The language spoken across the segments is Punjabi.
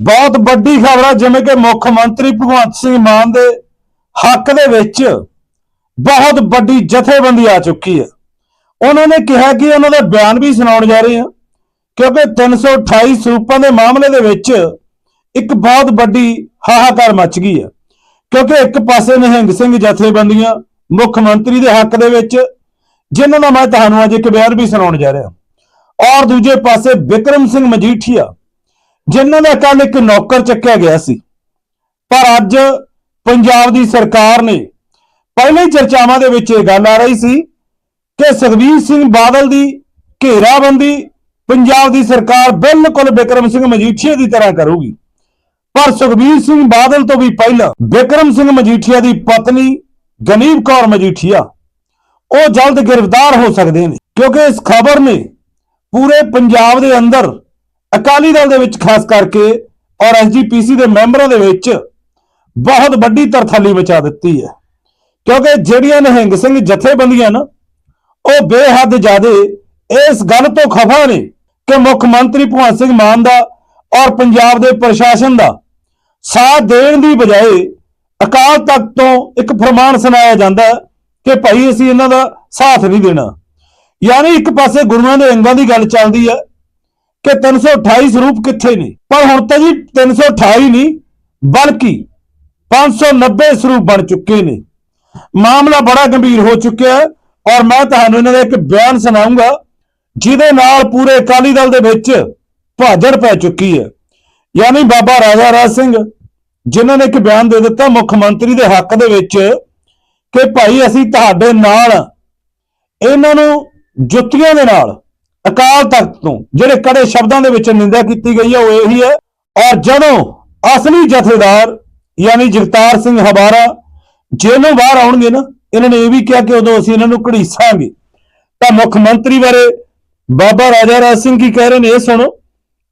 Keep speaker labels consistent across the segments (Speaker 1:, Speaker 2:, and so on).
Speaker 1: ਬਹੁਤ ਵੱਡੀ ਖਬਰ ਹੈ ਜਿਵੇਂ ਕਿ ਮੁੱਖ ਮੰਤਰੀ ਭਗਵੰਤ ਸਿੰਘ ਮਾਨ ਦੇ ਹੱਕ ਦੇ ਵਿੱਚ ਬਹੁਤ ਵੱਡੀ ਜਥੇਬੰਦੀ ਆ ਚੁੱਕੀ ਹੈ। ਉਹਨਾਂ ਨੇ ਕਿਹਾ ਕਿ ਉਹਨਾਂ ਦਾ ਬਿਆਨ ਵੀ ਸੁਣਾਉਣ ਜਾ ਰਹੇ ਹਾਂ, ਕਿਉਂਕਿ 328 ਸਰੂਪਾਂ ਦੇ ਮਾਮਲੇ ਦੇ ਵਿੱਚ ਇੱਕ ਬਹੁਤ ਵੱਡੀ ਹਾਹਾਕਾਰ ਮਚ ਗਈ ਹੈ, ਕਿਉਂਕਿ ਇੱਕ ਪਾਸੇ ਨਿਹੰਗ ਸਿੰਘ ਜਥੇਬੰਦੀਆਂ ਮੁੱਖ ਮੰਤਰੀ ਦੇ ਹੱਕ ਦੇ ਵਿੱਚ, ਜਿਨ੍ਹਾਂ ਦਾ ਮੈਂ ਤੁਹਾਨੂੰ ਅੱਜ ਇੱਕ ਬਿਆਨ ਵੀ ਸੁਣਾਉਣ ਜਾ ਰਿਹਾ। ਔਰ ਦੂਜੇ ਪਾਸੇ ਵਿਕਰਮ ਸਿੰਘ ਮਜੀਠੀਆ ਜਿਨ੍ਹਾਂ ਦਾ ਕੱਲ ਇੱਕ ਨੌਕਰ ਚੱਕਿਆ ਗਿਆ ਸੀ। ਪਰ ਅੱਜ ਪੰਜਾਬ ਦੀ ਸਰਕਾਰ ਨੇ ਪਹਿਲੇ ਹੀ ਚਰਚਾਵਾਂ ਦੇ ਵਿੱਚ ਇਹ ਗੱਲ ਆ ਰਹੀ ਸੀ ਕਿ ਸੁਖਬੀਰ ਸਿੰਘ ਬਾਦਲ ਦੀ ਘੇਰਾਬੰਦੀ ਪੰਜਾਬ ਦੀ ਸਰਕਾਰ ਬਿਲਕੁਲ ਬਿਕਰਮ ਸਿੰਘ ਮਜੀਠੀਆ ਦੀ ਤਰ੍ਹਾਂ ਕਰੂਗੀ। ਪਰ ਸੁਖਬੀਰ ਸਿੰਘ ਬਾਦਲ ਤੋਂ ਵੀ ਪਹਿਲਾਂ ਬਿਕਰਮ ਸਿੰਘ ਮਜੀਠੀਆ ਦੀ ਪਤਨੀ ਗਨੀਬ ਕੌਰ ਮਜੀਠੀਆ ਉਹ ਜਲਦ ਗ੍ਰਿਫਤਾਰ ਹੋ ਸਕਦੇ ਨੇ। ਕਿਉਂਕਿ ਇਸ ਖਬਰ ਨੇ ਪੂਰੇ ਪੰਜਾਬ ਦੇ ਅੰਦਰ ਅਕਾਲੀ ਦਲ ਦੇ ਵਿੱਚ ਖਾਸ ਕਰਕੇ ਔਰ ਐਸਜੀਪੀਸੀ ਦੇ ਮੈਂਬਰਾਂ ਦੇ ਵਿੱਚ ਬਹੁਤ ਵੱਡੀ ਤਰਥੱਲੀ ਮਚਾ ਦਿੱਤੀ ਹੈ। ਕਿਉਂਕਿ ਜਿਹੜੀਆਂ ਨਿਹੰਗ ਸਿੰਘ ਜਥੇਬੰਦੀਆਂ ਨਾ, ਉਹ ਬੇਹੱਦ ਜ਼ਿਆਦੇ ਇਸ ਗੱਲ ਤੋਂ ਖਫਾ ਨੇ ਕਿ ਮੁੱਖ ਮੰਤਰੀ ਭਗਵੰਤ ਸਿੰਘ ਮਾਨ ਦਾ ਔਰ ਪੰਜਾਬ ਦੇ ਪ੍ਰਸ਼ਾਸਨ ਦਾ ਸਾਥ ਦੇਣ ਦੀ ਬਜਾਏ ਅਕਾਲ ਤਖਤ ਤੋਂ ਇੱਕ ਫਰਮਾਨ ਸੁਣਾਇਆ ਜਾਂਦਾ ਹੈ ਕਿ ਭਾਈ ਅਸੀਂ ਇਹਨਾਂ ਦਾ ਸਾਥ ਨਹੀਂ ਦੇਣਾ। ਯਾਨੀ ਇੱਕ ਪਾਸੇ ਗੁਰੂਆਂ ਦੇ ਅੰਗਾਂ ਦੀ ਗੱਲ ਚੱਲਦੀ ਹੈ ਕਿ 328 ਸਰੂਪ ਕਿੱਥੇ ਨੇ? ਪਰ ਹੁਣ ਤਾਂ ਜੀ 328 ਨਹੀਂ, ਬਲਕਿ 590 ਸਰੂਪ ਬਣ ਚੁੱਕੇ ਨੇ। ਮਾਮਲਾ ਬੜਾ ਗੰਭੀਰ ਹੋ ਚੁੱਕਿਆ ਹੈ ਔਰ ਮੈਂ ਤੁਹਾਨੂੰ ਇਹਨਾਂ ਦਾ ਇੱਕ ਬਿਆਨ ਸੁਣਾਉਂਗਾ ਜਿਹਦੇ ਨਾਲ ਪੂਰੇ ਅਕਾਲੀ ਦਲ ਦੇ ਵਿੱਚ ਭਾਜੜ ਪੈ ਚੁੱਕੀ ਹੈ। ਯਾਨੀ ਬਾਬਾ ਰਾਜਾ ਰਾਜ ਸਿੰਘ, ਜਿਨ੍ਹਾਂ ਨੇ ਇੱਕ ਬਿਆਨ ਦੇ ਦਿੱਤਾ ਮੁੱਖ ਮੰਤਰੀ ਦੇ ਹੱਕ ਦੇ ਵਿੱਚ ਕਿ ਭਾਈ ਅਸੀਂ ਤੁਹਾਡੇ ਨਾਲ, ਇਹਨਾਂ ਨੂੰ ਜੁੱਤੀਆਂ ਦੇ ਨਾਲ ਅਕਾਲ ਤਖਤ ਤੋਂ ਜਿਹੜੇ ਕੜੇ ਸ਼ਬਦਾਂ ਦੇ ਵਿੱਚ ਨਿੰਦਾ ਕੀਤੀ ਗਈ ਹੈ, ਉਹ ਇਹੀ ਹੈ। ਔਰ ਜਦੋਂ ਅਸਲੀ ਜਥੇਦਾਰ, ਯਾਨੀ ਜਗਤਾਰ ਸਿੰਘ ਹਵਾਰਾ ਜੇਲੋਂ ਬਾਹਰ ਆਉਣਗੇ ਨਾ, ਇਹਨਾਂ ਨੇ ਇਹ ਵੀ ਕਿਹਾ ਕਿ ਉਦੋਂ ਅਸੀਂ ਇਹਨਾਂ ਨੂੰ ਘੜੀਸਾਂਗੇ। ਤਾਂ ਮੁੱਖ ਮੰਤਰੀ ਬਾਰੇ ਬਾਬਾ ਰਾਜਾ ਰਾਜ ਸਿੰਘ ਕੀ ਕਹਿ ਰਹੇ ਨੇ, ਇਹ ਸੁਣੋ।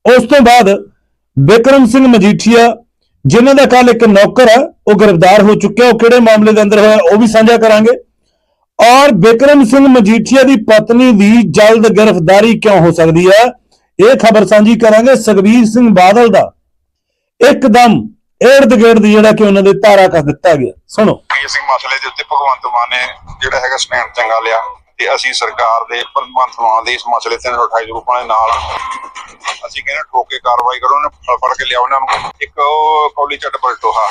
Speaker 1: ਉਸ ਤੋਂ ਬਾਅਦ ਬਿਕਰਮ ਸਿੰਘ ਮਜੀਠੀਆ, ਜਿਨ੍ਹਾਂ ਦਾ ਕੱਲ ਇੱਕ ਨੌਕਰ ਹੈ, ਉਹ ਗ੍ਰਿਫਤਾਰ ਹੋ ਚੁੱਕਿਆ, ਉਹ ਕਿਹੜੇ ਮਾਮਲੇ ਦੇ ਅੰਦਰ ਹੋਇਆ, ਉਹ ਵੀ ਸਾਂਝਾ ਕਰਾਂਗੇ। ਔਰ ਬਿਕਰਮ ਸਿੰਘ ਮਜੀਠੀਆ ਦੀ ਪਤਨੀ ਦੀ ਜਲਦ ਗ੍ਰਿਫਤਾਰੀ ਕਿਉਂ ਹੋ ਸਕਦੀ ਹੈ? ਇਹ ਖਬਰ ਸਾਂਝੀ ਕਰਾਂਗੇ ਸੁਖਬੀਰ ਸਿੰਘ ਬਾਦਲ ਦਾ। ਇੱਕਦਮ ਏਰਦ ਗਿਰਦ ਜਿਹੜਾ ਕਿ ਉਹਨਾਂ ਦੇ ਧਾਰਾ ਕਰ ਦਿੱਤਾ ਗਿਆ। ਸੁਣੋ।
Speaker 2: ਕੇਸ ਮਸਲੇ ਦੇ ਉੱਤੇ ਭਗਵੰਤ ਮਾਨ ਨੇ ਜਿਹੜਾ ਹੈਗਾ ਸਟੈਂਡ ਚੰਗਾ ਲਿਆ ਤੇ ਅਸੀਂ ਸਰਕਾਰ ਦੇ ਭਗਵੰਤ ਮਾਨ ਦੇ ਇਸ ਮਸਲੇ ਤੇ 28 ਰੂਪਾਂ ਦੇ ਨਾਲ ਅਸੀਂ ਕਹਿੰਦੇ ਠੋਕ ਕੇ ਕਾਰਵਾਈ ਕਰੋ, ਉਹਨੇ ਫੜ ਫੜ ਕੇ ਲਿਆ ਉਹਨਾਂ ਨੂੰ। ਇੱਕ ਕੌਲੀ ਚੱਟ ਪਲਟੋਹਾ।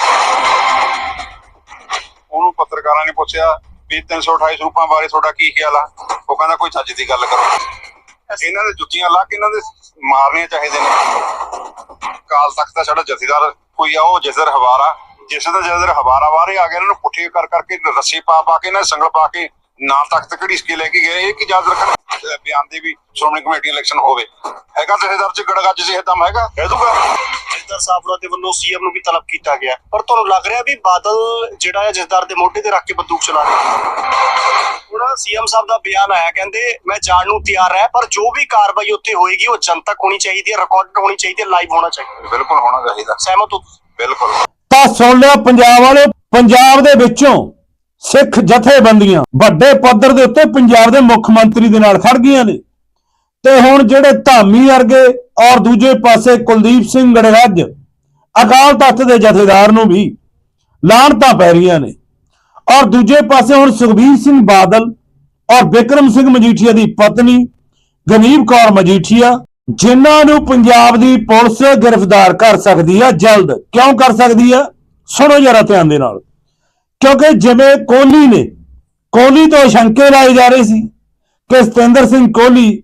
Speaker 2: ਉਹਨੂੰ ਪੱਤਰਕਾਰਾਂ ਨੇ ਪੁੱਛਿਆ ਵੀ 328 ਰੂਪਾਂ ਬਾਰੇ ਤੁਹਾਡਾ ਕੀ ਖਿਆਲ ਆ? ਉਹ ਕਹਿੰਦਾ ਕੋਈ ਚੱਜ ਦੀ ਗੱਲ ਕਰੋ। ਇਹਨਾਂ ਦੇ ਜੁੱਤੀਆਂ ਲਾ ਕੇ ਇਹਨਾਂ ਦੇ ਮਾਰਨੇ ਚਾਹੀਦੇ ਨੇ। ਕਾਲ ਤਖਤ ਦਾ ਸਾਡਾ ਜਥੇਦਾਰ ਕੋਈ ਆ ਉਹ ਜਥੇਦਾਰ ਹਵਾਰਾ। ਜਿਸ ਦਾ ਜਥੇਦਾਰ ਹਵਾਰਾ ਵਾਰੇ ਆ ਗਿਆ ਇਹਨਾਂ ਨੂੰ ਪੁੱਠੇ ਕਰ ਕਰਕੇ ਰੱਸੀ ਪਾ ਪਾ ਕੇ ਇਹਨਾਂ ਸੰਗਲ ਪਾ ਕੇ ਨਾਲ ਤਖਤ ਘੜੀਸ ਕੇ ਲੈ ਕੇ ਗਏ। ਇਹ ਕੀ ਯਾਦ ਰੱਖਣ ਬਿਆਨ ਦੇ ਵੀ ਸ਼੍ਰੋਮਣੀ ਕਮੇਟੀ ਇਲੈਕਸ਼ਨ ਹੋਵੇ। ਹੈਗਾ ਜਥੇਦਾਰ ਚ ਗੜਗੱਜ ਜਿਹੇ ਦਮ ਹੈਗਾ? ਕਹਿ ਦੂਗਾ।
Speaker 3: ਜਥੇਦਾਰ ਸਾਹਿਬ ਹੋਰਾਂ ਦੇ ਵੱਲੋਂ ਸੀਐਮ ਨੂੰ ਵੀ ਤਲਬ ਕੀਤਾ ਗਿਆ। ਪਰ ਤੁਹਾਨੂੰ ਲੱਗ ਰਿਹਾ ਵੀ ਬਾਦਲ ਜਿਹੜਾ ਹੈ ਜਥੇਦਾਰ ਦੇ ਮੋਢੇ ਤੇ ਰੱਖ ਕੇ ਬੰਦੂਕ ਚਲਾ ਰਿਹਾ ਹੁਣ ਸੀਐਮ ਸਾਹਿਬ ਦਾ ਬਿਆਨ ਆਇਆ ਕਹਿੰਦੇ ਮੈਂ ਜਾਣ ਨੂੰ ਤਿਆਰ ਹੈ ਪਰ ਜੋ ਵੀ ਕਾਰਵਾਈ ਉੱਥੇ ਹੋਏਗੀ ਉਹ ਜਨਤਕ ਹੋਣੀ ਚਾਹੀਦੀ ਹੈ ਰਿਕਾਰਡਡ ਹੋਣੀ ਚਾਹੀਦੀ ਹੈ ਲਾਈਵ ਹੋਣਾ ਚਾਹੀਦਾ
Speaker 2: ਬਿਲਕੁਲ ਹੋਣਾ ਚਾਹੀਦਾ।
Speaker 3: ਸਹਿਮਤ ਹੋ?
Speaker 2: ਬਿਲਕੁਲ।
Speaker 1: ਤਾਂ ਸੁਣ ਲਿਆ ਪੰਜਾਬ ਵਾਲੇ ਪੰਜਾਬ ਦੇ ਵਿੱਚੋਂ ਸਿੱਖ ਜਥੇਬੰਦੀਆਂ ਵੱਡੇ ਪੱਧਰ ਦੇ ਉੱਤੇ ਪੰਜਾਬ ਦੇ ਮੁੱਖ ਮੰਤਰੀ ਦੇ ਨਾਲ ਖੜ ਗਈਆਂ ਨੇ। ਤੇ ਹੁਣ ਜਿਹੜੇ ਧਾਮੀ ਵਰਗੇ ਔਰ ਦੂਜੇ ਪਾਸੇ ਕੁਲਦੀਪ ਸਿੰਘ ਗੜਗੱਜ ਅਕਾਲ ਤਖਤ ਦੇ ਜਥੇਦਾਰ ਨੂੰ ਵੀ ਲਾਹਣਤਾਂ ਪੈ ਰਹੀਆਂ ਨੇ। ਔਰ ਦੂਜੇ ਪਾਸੇ ਹੁਣ ਸੁਖਬੀਰ ਸਿੰਘ ਬਾਦਲ ਔਰ ਬਿਕਰਮ ਸਿੰਘ ਮਜੀਠੀਆ ਦੀ ਪਤਨੀ ਗਨੀਬ ਕੌਰ ਮਜੀਠੀਆ, ਜਿਨ੍ਹਾਂ ਨੂੰ ਪੰਜਾਬ ਦੀ ਪੁਲਿਸ ਗ੍ਰਿਫਤਾਰ ਕਰ ਸਕਦੀ ਹੈ ਜਲਦ। ਕਿਉਂ ਕਰ ਸਕਦੀ ਹੈ ਸੁਣੋ ਜਰਾ ਧਿਆਨ ਦੇ ਨਾਲ। ਕਿਉਂਕਿ ਜਿਵੇਂ ਕੋਹਲੀ ਨੇ, ਕੋਹਲੀ ਤੋਂ ਸ਼ੰਕੇ ਲਾਏ ਜਾ ਰਹੇ ਸੀ ਕਿ ਸਤਿੰਦਰ ਸਿੰਘ ਕੋਹਲੀ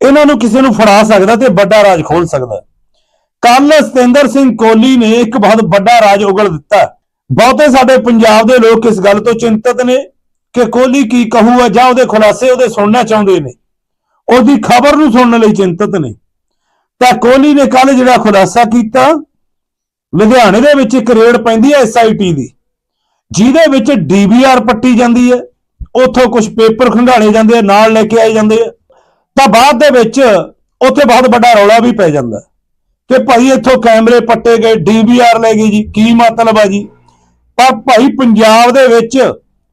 Speaker 1: ਇਹਨਾਂ ਨੂੰ ਕਿਸੇ ਨੂੰ ਫੜਾ ਸਕਦਾ ਤੇ ਵੱਡਾ ਰਾਜ ਖੋਲ ਸਕਦਾ ਕੱਲ ਸਤਿੰਦਰ ਸਿੰਘ ਕੋਹਲੀ ਨੇ ਇੱਕ ਬਹੁਤ ਵੱਡਾ ਰਾਜ ਉਗਲ ਦਿੱਤਾ ਬਹੁਤੇ ਸਾਡੇ ਪੰਜਾਬ ਦੇ ਲੋਕ ਇਸ ਗੱਲ ਤੋਂ ਚਿੰਤਤ ਨੇ ਕਿ ਕੋਹਲੀ ਕੀ ਕਹੂਗਾ ਜਾਂ ਉਹਦੇ ਖੁਲਾਸੇ ਉਹਦੇ ਸੁਣਨਾ ਚਾਹੁੰਦੇ ਨੇ। ਉਹਦੀ ਖਬਰ ਨੂੰ ਸੁਣਨ ਲਈ ਚਿੰਤਤ ਨੇ। ਤਾਂ ਕੋਹਲੀ ਨੇ ਕੱਲ ਜਿਹੜਾ ਖੁਲਾਸਾ ਕੀਤਾ, ਲੁਧਿਆਣੇ ਦੇ ਵਿੱਚ ਇੱਕ ਰੇਡ ਪੈਂਦੀ ਹੈ ਐਸਆਈਟੀ ਦੀ। ਜਿਹਦੇ ਵਿੱਚ ਡੀਵੀਆਰ ਪੱਟੀ ਜਾਂਦੀ ਹੈ, ਉੱਥੋਂ ਕੁਝ ਪੇਪਰ ਖੰਗਾਲੇ ਜਾਂਦੇ ਆ, ਨਾਲ ਲੈ ਕੇ ਆਏ ਜਾਂਦੇ ਆ, ਤਾਂ ਬਾਅਦ ਦੇ ਵਿੱਚ ਉੱਥੇ ਬਹੁਤ ਵੱਡਾ ਰੌਲਾ ਵੀ ਪੈ ਜਾਂਦਾ ਕਿ ਭਾਈ ਇੱਥੋਂ ਕੈਮਰੇ ਪੱਟੇ ਗਏ ਡੀਵੀਆਰ ਲੈ ਗਈ ਜੀ, ਕੀ ਮਤਲਬ ਆ ਜੀ? ਪਰ ਭਾਈ ਪੰਜਾਬ ਦੇ ਵਿੱਚ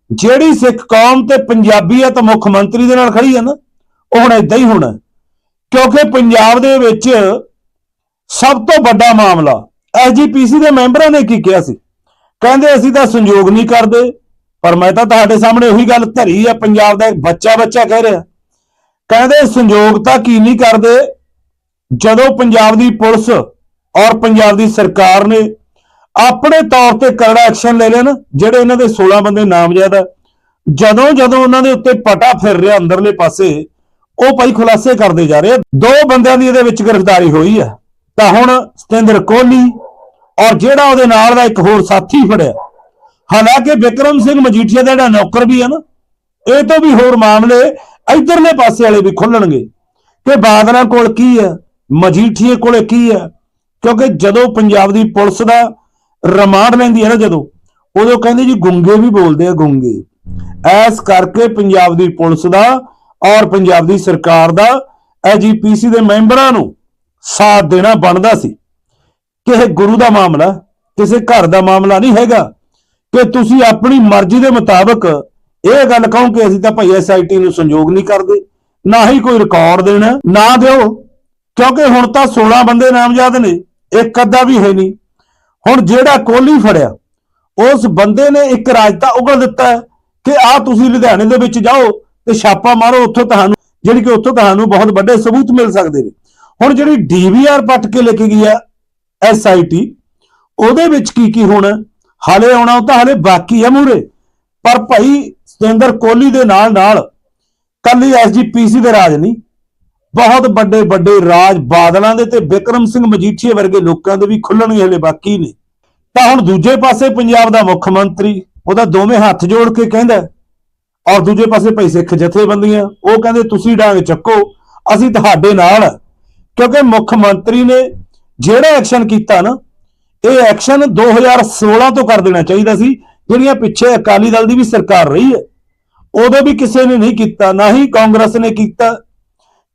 Speaker 1: ਜਿਹੜੀ ਸਿੱਖ ਕੌਮ ਤੇ ਪੰਜਾਬੀਅਤ ਮੁੱਖ ਮੰਤਰੀ ਦੇ ਨਾਲ ਖੜੀ ਹੈ ਨਾ, ਉਹ ਹੁਣ ਇਦਾਂ ਹੀ ਹੋਣਾ ਕਿਉਂਕਿ ਪੰਜਾਬ ਦੇ ਵਿੱਚ ਸਭ ਤੋਂ ਵੱਡਾ ਮਾਮਲਾ ਐਸਜੀਪੀਸੀ ਦੇ ਮੈਂਬਰਾਂ ਨੇ ਕੀ ਕਿਹਾ ਸੀ? ਕਹਿੰਦੇ ਅਸੀਂ ਤਾਂ ਸੰਯੋਗ ਨਹੀਂ ਕਰਦੇ, ਪਰ ਮੈਂ ਤਾਂ ਤੁਹਾਡੇ ਸਾਹਮਣੇ ਉਹੀ ਗੱਲ ਧਰੀ ਆ, ਪੰਜਾਬ ਦਾ ਇੱਕ ਬੱਚਾ ਬੱਚਾ ਕਹਿ ਰਿਹਾ। ਕਹਿੰਦੇ ਸੰਯੋਗ ਤਾਂ ਕੀ ਨਹੀਂ ਕਰਦੇ, ਜਦੋਂ ਪੰਜਾਬ ਦੀ ਪੁਲਿਸ ਔਰ ਪੰਜਾਬ ਦੀ ਸਰਕਾਰ ਨੇ ਆਪਣੇ ਤੌਰ ਤੇ ਕਰੜਾ ਐਕਸ਼ਨ ਲੈ ਲੈਣ, ਜਿਹੜੇ ਇਹਨਾਂ ਦੇ 16 ਬੰਦੇ ਨਾਮਜ਼ਦ ਆ, ਜਦੋਂ ਜਦੋਂ ਉਹਨਾਂ ਦੇ ਉੱਤੇ ਪਟਾ ਫਿਰ ਰਿਹਾ ਅੰਦਰਲੇ ਪਾਸੇ, ਉਹ ਭਾਈ ਖੁਲਾਸੇ ਕਰਦੇ ਜਾ ਰਹੇ ਆ। ਦੋ ਬੰਦਿਆਂ ਦੀ ਇਹਦੇ ਵਿੱਚ ਗ੍ਰਿਫਤਾਰੀ ਹੋਈ ਹੈ ਤਾਂ ਹੁਣ ਸਤਿੰਦਰ ਕੋਹਲੀ ਔਰ ਜਿਹੜਾ ਉਹਦੇ ਨਾਲ ਦਾ ਇੱਕ ਹੋਰ ਸਾਥੀ ਫੜਿਆ। ਹਾਲਾਂਕਿ ਵਿਕਰਮ ਸਿੰਘ ਮਜੀਠੀਆ ਦਾ ਜਿਹੜਾ ਨੌਕਰ ਵੀ ਹੈ ਨਾ, ਇਹ ਤੋਂ ਵੀ ਹੋਰ ਮਾਮਲੇ ਇਧਰਲੇ ਪਾਸੇ ਵਾਲੇ ਵੀ ਖੁੱਲਣਗੇ ਕਿ ਬਾਦਲਾਂ ਕੋਲ ਕੀ ਹੈ ਮਜੀਠੀਏ ਕੋਲੇ ਕੀ ਹੈ ਕਿਉਂਕਿ ਜਦੋਂ ਪੰਜਾਬ ਦੀ ਪੁਲਿਸ ਦਾ ਰਿਮਾਂਡ ਲੈਂਦੀ ਹੈ ਨਾ ਜਦੋਂ, ਉਦੋਂ ਕਹਿੰਦੇ ਜੀ ਗੁੰਗੇ ਵੀ ਬੋਲਦੇ ਆ, ਗੁੰਗੇ। ਐਸ ਕਰਕੇ ਪੰਜਾਬ ਦੀ ਪੁਲਿਸ ਦਾ ਔਰ ਪੰਜਾਬ ਦੀ ਸਰਕਾਰ ਦਾ ਐਜੀਪੀਸੀ ਦੇ ਮੈਂਬਰਾਂ ਨੂੰ ਸਾਥ ਦੇਣਾ ਬਣਦਾ ਸੀ। ਕਿ ਇਹ ਗੁਰੂ ਦਾ ਮਾਮਲਾ ਕਿਸੇ ਘਰ ਦਾ ਮਾਮਲਾ ਨਹੀਂ ਹੈਗਾ। ਕਿ ਤੁਸੀਂ ਆਪਣੀ ਮਰਜ਼ੀ ਦੇ ਮੁਤਾਬਕ ਇਹ ਗੱਲ ਕਹੋ ਕਿ ਅਸੀਂ ਤਾਂ ਭਾਈ ਐਸਆਈਟੀ ਨੂੰ ਸੰਯੋਗ ਨਹੀਂ ਕਰਦੇ, ਨਾ ਹੀ ਕੋਈ ਰਿਕਾਰਡ ਦੇਣਾ, ਨਾ ਦਿਓ। ਕਿਉਂਕਿ ਹੁਣ ਤਾਂ 16 ਬੰਦੇ ਨਾਮਜ਼ਦ ਨੇ, ਇੱਕ ਅੱਧਾ ਵੀ ਹੈ ਨਹੀਂ। ਹੁਣ ਜਿਹੜਾ ਕੋਹਲੀ ਫੜਿਆ, ਉਸ ਬੰਦੇ ਨੇ ਇੱਕ ਰਾਜਤਾ ਉਗਲ ਦਿੱਤਾ ਹੈ ਕਿ ਆ ਤੁਸੀਂ ਲੁਧਿਆਣੇ ਦੇ ਵਿੱਚ ਜਾਓ ਤੇ ਛਾਪਾ ਮਾਰੋ, ਉੱਥੋਂ ਤੁਹਾਨੂੰ ਜਿਹੜੀ ਕਿ ਉੱਥੋਂ ਤੁਹਾਨੂੰ ਬਹੁਤ ਵੱਡੇ ਸਬੂਤ ਮਿਲ ਸਕਦੇ ਨੇ। ਹੁਣ ਜਿਹੜੀ ਡੀਵੀਆਰ ਪੱਟ ਕੇ ਲੈ ਕੇ ਗਈ ਹੈ ਐਸਆਈਟੀ ਉਹਦੇ ਵਿੱਚ ਕੀ ਕੀ ਹੋਣਾ? ਹਾਲੇ ਆਉਣਾ ਉਹ ਤਾਂ ਹਾਲੇ ਬਾਕੀ ਹੈ ਮੂਰੇ ਪਰ ਭਾਈ ਸਤਿੰਦਰ ਕੋਹਲੀ ਦੇ ਨਾਲ ਨਾਲ ਕੱਲੀ ਐਸਜੀਪੀਸੀ ਦੇ ਰਾਜ ਨਹੀਂ ਬਹੁਤ ਵੱਡੇ ਵੱਡੇ ਰਾਜ ਬਾਦਲਾਂ ਦੇ ਤੇ ਵਿਕਰਮ ਸਿੰਘ ਮਜੀਠੀਏ ਵਰਗੇ ਲੋਕਾਂ ਦੇ ਵੀ ਖੁੱਲਣਗੇ ਹਲੇ ਬਾਕੀ ਨੇ। ਤਾਂ ਹੁਣ ਦੂਜੇ ਪਾਸੇ ਪੰਜਾਬ ਦਾ ਮੁੱਖ ਮੰਤਰੀ, ਉਹਦਾ ਦੋਵੇਂ ਹੱਥ ਜੋੜ ਕੇ ਕਹਿੰਦਾ ਔਰ ਦੂਜੇ ਪਾਸੇ ਭਾਈ ਸਿੱਖ ਜਥੇਬੰਦੀਆਂ, ਉਹ ਕਹਿੰਦੇ, ਤੁਸੀਂ ਡਾਂਗ ਚੱਕੋ, ਅਸੀਂ ਤੁਹਾਡੇ ਨਾਲ ਕਿਉਂਕਿ ਮੁੱਖ ਮੰਤਰੀ ਨੇ ਜਿਹੜਾ ਐਕਸ਼ਨ ਕੀਤਾ ਨਾ, ਇਹ ਐਕਸ਼ਨ 2016 ਤੋਂ ਕਰ ਦੇਣਾ ਚਾਹੀਦਾ ਸੀ। ਜਿਹੜੀਆਂ ਪਿੱਛੇ ਅਕਾਲੀ ਦਲ ਦੀ ਵੀ ਸਰਕਾਰ ਰਹੀ ਹੈ, ਉਦੋਂ ਵੀ ਕਿਸੇ ਨੇ ਨਹੀਂ ਕੀਤਾ, ਨਾ ਹੀ ਕਾਂਗਰਸ ਨੇ ਕੀਤਾ,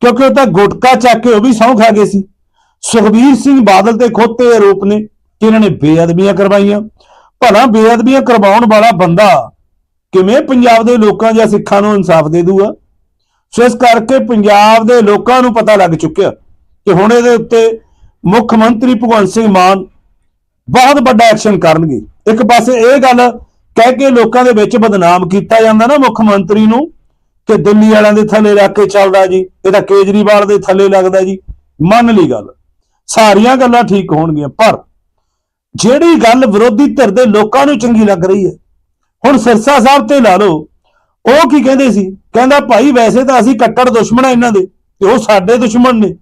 Speaker 1: ਕਿਉਂਕਿ ਉਹ ਤਾਂ ਗੁਟਕਾ ਚੱਕ ਕੇ ਉਹ ਵੀ ਸਹੁੰ ਖਾ ਗਏ ਸੀ। ਸੁਖਬੀਰ ਸਿੰਘ ਬਾਦਲ ਤੇ ਖੁਦ ਤੇ ਆਰੋਪ ਨੇ ਕਿ ਇਹਨਾਂ ਨੇ ਬੇਅਦਬੀਆਂ ਕਰਵਾਈਆਂ। ਭਲਾ ਬੇਅਦਬੀਆਂ ਕਰਵਾਉਣ ਵਾਲਾ ਬੰਦਾ ਕਿਵੇਂ ਪੰਜਾਬ ਦੇ ਲੋਕਾਂ ਜਾਂ ਸਿੱਖਾਂ ਨੂੰ ਇਨਸਾਫ ਦੇ ਦੂਗਾ? ਸੋ ਇਸ ਕਰਕੇ ਪੰਜਾਬ ਦੇ ਲੋਕਾਂ ਨੂੰ ਪਤਾ ਲੱਗ ਚੁੱਕਿਆ ਕਿ ਹੁਣ ਇਹਦੇ ਉੱਤੇ ਮੁੱਖ ਮੰਤਰੀ ਭਗਵੰਤ ਸਿੰਘ ਮਾਨ ਬਹੁਤ ਵੱਡਾ ਐਕਸ਼ਨ ਕਰਨਗੇ। ਇੱਕ ਪਾਸੇ ਇਹ ਗੱਲ ਕਹਿ ਕੇ ਲੋਕਾਂ ਦੇ ਵਿੱਚ ਬਦਨਾਮ ਕੀਤਾ ਜਾਂਦਾ ਨਾ ਮੁੱਖ ਮੰਤਰੀ ਨੂੰ ਕਿ ਦਿੱਲੀ ਵਾਲਿਆਂ ਦੇ ਥੱਲੇ ਲੱਗ ਕੇ ਚੱਲਦਾ ਜੀ ਇਹ ਤਾਂ ਕੇਜਰੀਵਾਲ ਦੇ ਥੱਲੇ ਲੱਗਦਾ ਜੀ। ਮੰਨ ਲਈ ਗੱਲ। ਸਾਰੀਆਂ ਗੱਲਾਂ ਠੀਕ ਹੋਣਗੀਆਂ, ਪਰ ਜਿਹੜੀ ਗੱਲ ਵਿਰੋਧੀ ਧਿਰ ਦੇ ਲੋਕਾਂ ਨੂੰ ਚੰਗੀ ਲੱਗ ਰਹੀ ਹੈ, ਹੁਣ ਸਿਰਸਾ ਸਾਹਿਬ ਤੇ ਲਾ ਲਓ, ਉਹ ਕੀ ਕਹਿੰਦੇ ਸੀ? ਕਹਿੰਦਾ ਭਾਈ ਵੈਸੇ ਤਾਂ ਅਸੀਂ ਕੱਟੜ ਦੁਸ਼ਮਣ ਆ ਇਹਨਾਂ ਦੇ, ਤੇ ਉਹ ਸਾਡੇ ਦੁਸ਼ਮਣ ਨੇ,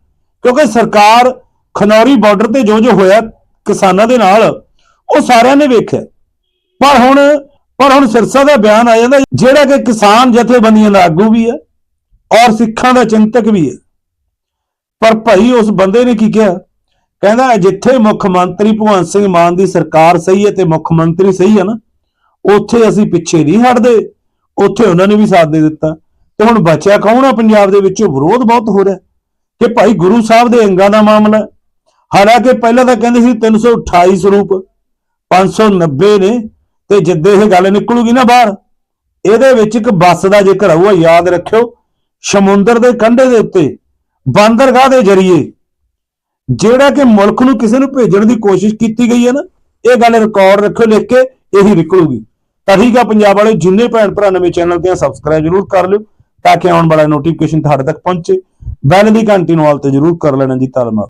Speaker 1: ਕਿਉਂਕਿ ਸਰਕਾਰ ਖਨੌਰੀ ਬਾਰਡਰ ਤੇ ਜੋ ਜੋ ਹੋਇਆ ਕਿਸਾਨਾਂ ਦੇ ਨਾਲ, ਉਹ ਸਾਰਿਆਂ ਨੇ ਵੇਖਿਆ। ਪਰ ਹੁਣ ਪਰ ਹੁਣ ਸਿਰਸਾ ਦਾ ਬਿਆਨ ਆ ਜਾਂਦਾ, ਜਿਹੜਾ ਕਿ ਕਿਸਾਨ ਜਥੇਬੰਦੀਆਂ ਦਾ ਆਗੂ ਵੀ ਹੈ ਔਰ ਸਿੱਖਾਂ ਦਾ ਚਿੰਤਕ ਵੀ ਹੈ। ਪਰ ਭਾਈ ਉਸ ਬੰਦੇ ਨੇ ਕੀ ਕਿਹਾ? ਕਹਿੰਦਾ, ਜਿੱਥੇ ਮੁੱਖ ਮੰਤਰੀ ਭਗਵੰਤ ਸਿੰਘ ਮਾਨ ਦੀ ਸਰਕਾਰ ਸਹੀ ਹੈ ਤੇ ਮੁੱਖ ਮੰਤਰੀ ਸਹੀ ਹੈ ਨਾ, ਉੱਥੇ ਅਸੀਂ ਪਿੱਛੇ ਨਹੀਂ ਹਟਦੇ, ਉੱਥੇ ਉਹਨਾਂ ਨੇ ਵੀ ਸਾਥ ਦੇ ਦਿੱਤਾ। ਤੇ ਹੁਣ ਬਚਿਆ ਕੌਣ ਆ? ਪੰਜਾਬ ਦੇ ਵਿੱਚੋਂ ਵਿਰੋਧ ਬਹੁਤ ਹੋ ਰਿਹਾ। ਕਿ ਭਾਈ ਗੁਰੂ ਸਾਹਿਬ ਦੇ ਅੰਗਾਂ ਦਾ ਮਾਮਲਾ ਹਾਲਾਂਕਿ ਪਹਿਲਾਂ ਤਾਂ ਕਹਿੰਦੇ ਸੀ 328 ਸਰੂਪ 590 ਨੇ, ਤੇ ਜਿੱਦੇ ਇਹ ਗੱਲ ਨਿਕਲੂਗੀ ਨਾ ਬਾਹਰ, ਇਹਦੇ ਵਿੱਚ ਇੱਕ ਬੱਸ ਦਾ ਜ਼ਿਕਰ ਆਊਗਾ, ਯਾਦ ਰੱਖਿਓ, ਸਮੁੰਦਰ ਦੇ ਕੰਢੇ ਦੇ ਉੱਤੇ, ਬੰਦਰਗਾਹ ਦੇ ਜ਼ਰੀਏ, ਜਿਹੜਾ ਕਿ ਮੁਲਕ ਨੂੰ ਕਿਸੇ ਨੂੰ ਭੇਜਣ ਦੀ ਕੋਸ਼ਿਸ਼ ਕੀਤੀ ਗਈ ਹੈ ਨਾ, ਇਹ ਗੱਲ ਰਿਕਾਰਡ ਰੱਖਿਓ, ਲਿਖ ਕੇ ਇਹੀ ਨਿਕਲੂਗੀ। ਤਾਂ ਠੀਕ ਆ, ਪੰਜਾਬ ਵਾਲੇ ਜਿੰਨੇ ਭੈਣ ਭਰਾ ਨਵੇਂ ਚੈਨਲ ਤੇ ਸਬਸਕ੍ਰਾਈਬ ਜਰੂਰ ਕਰ ਲਿਓ, ਤਾਂ ਕਿ ਆਉਣ ਵਾਲਾ ਨੋਟੀਫਿਕੇਸ਼ਨ ਤੁਹਾਡੇ ਤੱਕ ਪਹੁੰਚੇ, ਬੈਲ ਦੀ ਘੰਟੀ ਨੂੰ ਆਲ ਤੇ ਜਰੂਰ ਕਰ ਲੈਣਾ ਜੀ ਧੰਨਵਾਦ